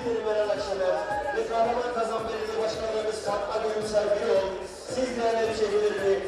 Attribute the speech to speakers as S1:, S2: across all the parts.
S1: Lideri Meral Akşener ve Kahraman Kazan Belediye Başkanlarımız Fatma Gülümser Birol, siz değerli hemşehrilerini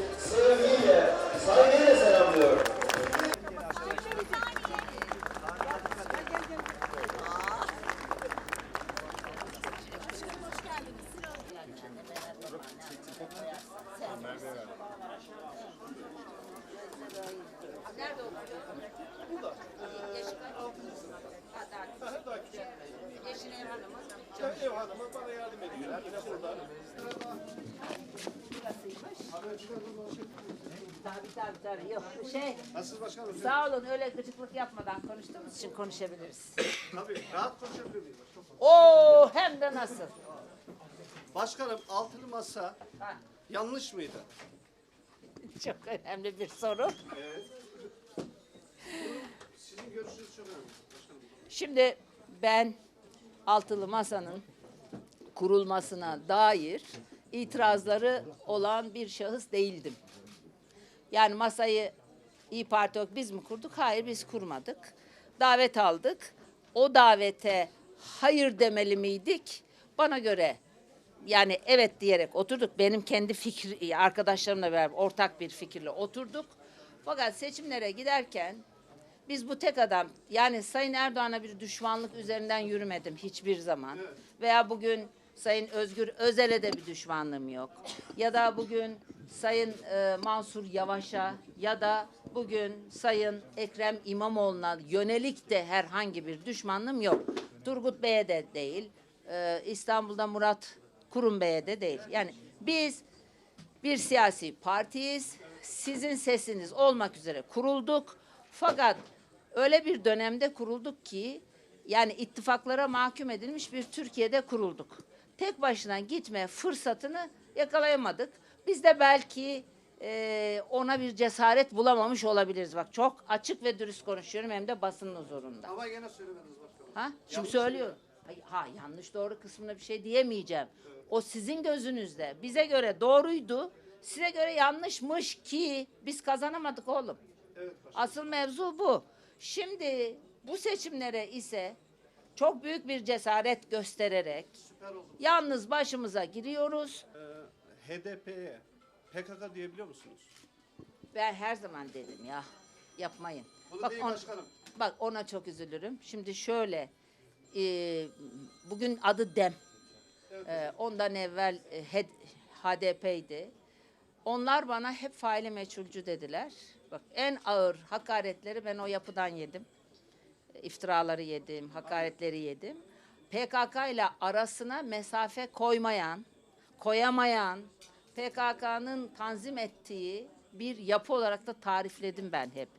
S2: Tabii tabii tabii. Yok şey.
S3: Nasılsınız başkanım?
S2: Sağ olun öyle gıcıklık yapmadan konuştuğumuz için konuşabiliriz.
S3: Tabii. Rahat konuşabilir miyim?
S2: Oo hem de nasıl?
S3: Başkanım altılı masa
S2: Ha,
S3: yanlış mıydı?
S2: çok önemli bir soru.
S3: Evet. Sizin görüşünüz çok önemli. Başkanım.
S2: Şimdi ben altılı masanın kurulmasına dair itirazları olan bir şahıs değildim. Yani masayı İyi Parti yok biz mi kurduk? Hayır biz kurmadık. Davet aldık. O davete hayır demeli miydik? Bana göre yani evet diyerek oturduk. Benim kendi fikri arkadaşlarımla beraber ortak bir fikirle oturduk. Fakat seçimlere giderken biz bu tek adam yani Sayın Erdoğan'a bir düşmanlık üzerinden yürümedim hiçbir zaman. Veya bugün Sayın Özgür Özel'e de bir düşmanlığım yok. Ya da bugün Sayın e, Mansur Yavaş'a ya da bugün Sayın Ekrem İmamoğlu'na yönelik de herhangi bir düşmanlığım yok. Turgut Bey'e de değil. e, İstanbul'da Murat Kurum Bey'e de değil. Yani biz bir siyasi partiyiz. Sizin sesiniz olmak üzere kurulduk. Fakat öyle bir dönemde kurulduk ki yani ittifaklara mahkum edilmiş bir Türkiye'de kurulduk. Tek başına gitme fırsatını yakalayamadık. Biz de belki e, ona bir cesaret bulamamış olabiliriz. Bak çok açık ve dürüst konuşuyorum hem de basının huzurunda.
S3: Ama gene söylemediniz başkanım.
S2: Ha? Şimdi
S3: Yanlış
S2: söylüyorum. Hayır, ha yanlış doğru kısmına bir şey diyemeyeceğim. O sizin gözünüzde. Bize göre doğruydu. Size göre yanlışmış ki biz kazanamadık oğlum.
S3: Evet başkanım.
S2: Asıl mevzu bu. Şimdi bu seçimlere ise çok büyük bir cesaret göstererek yalnız başımıza giriyoruz.
S3: Ee, HDP'ye PKK diyebiliyor musunuz?
S2: Ben her zaman dedim ya yapmayın.
S3: Bunu değil
S2: on-
S3: başkanım.
S2: Bak ona çok üzülürüm. Şimdi şöyle, e, bugün adı DEM. E, ondan evvel e, HDP'ydi. Onlar bana hep faili meçhulcu dediler. Bak en ağır hakaretleri ben o yapıdan yedim. İftiraları yedim, hakaretleri yedim. PKK ile arasına mesafe koymayan, koyamayan, PKK'nın tanzim ettiği bir yapı olarak da tarifledim ben hep.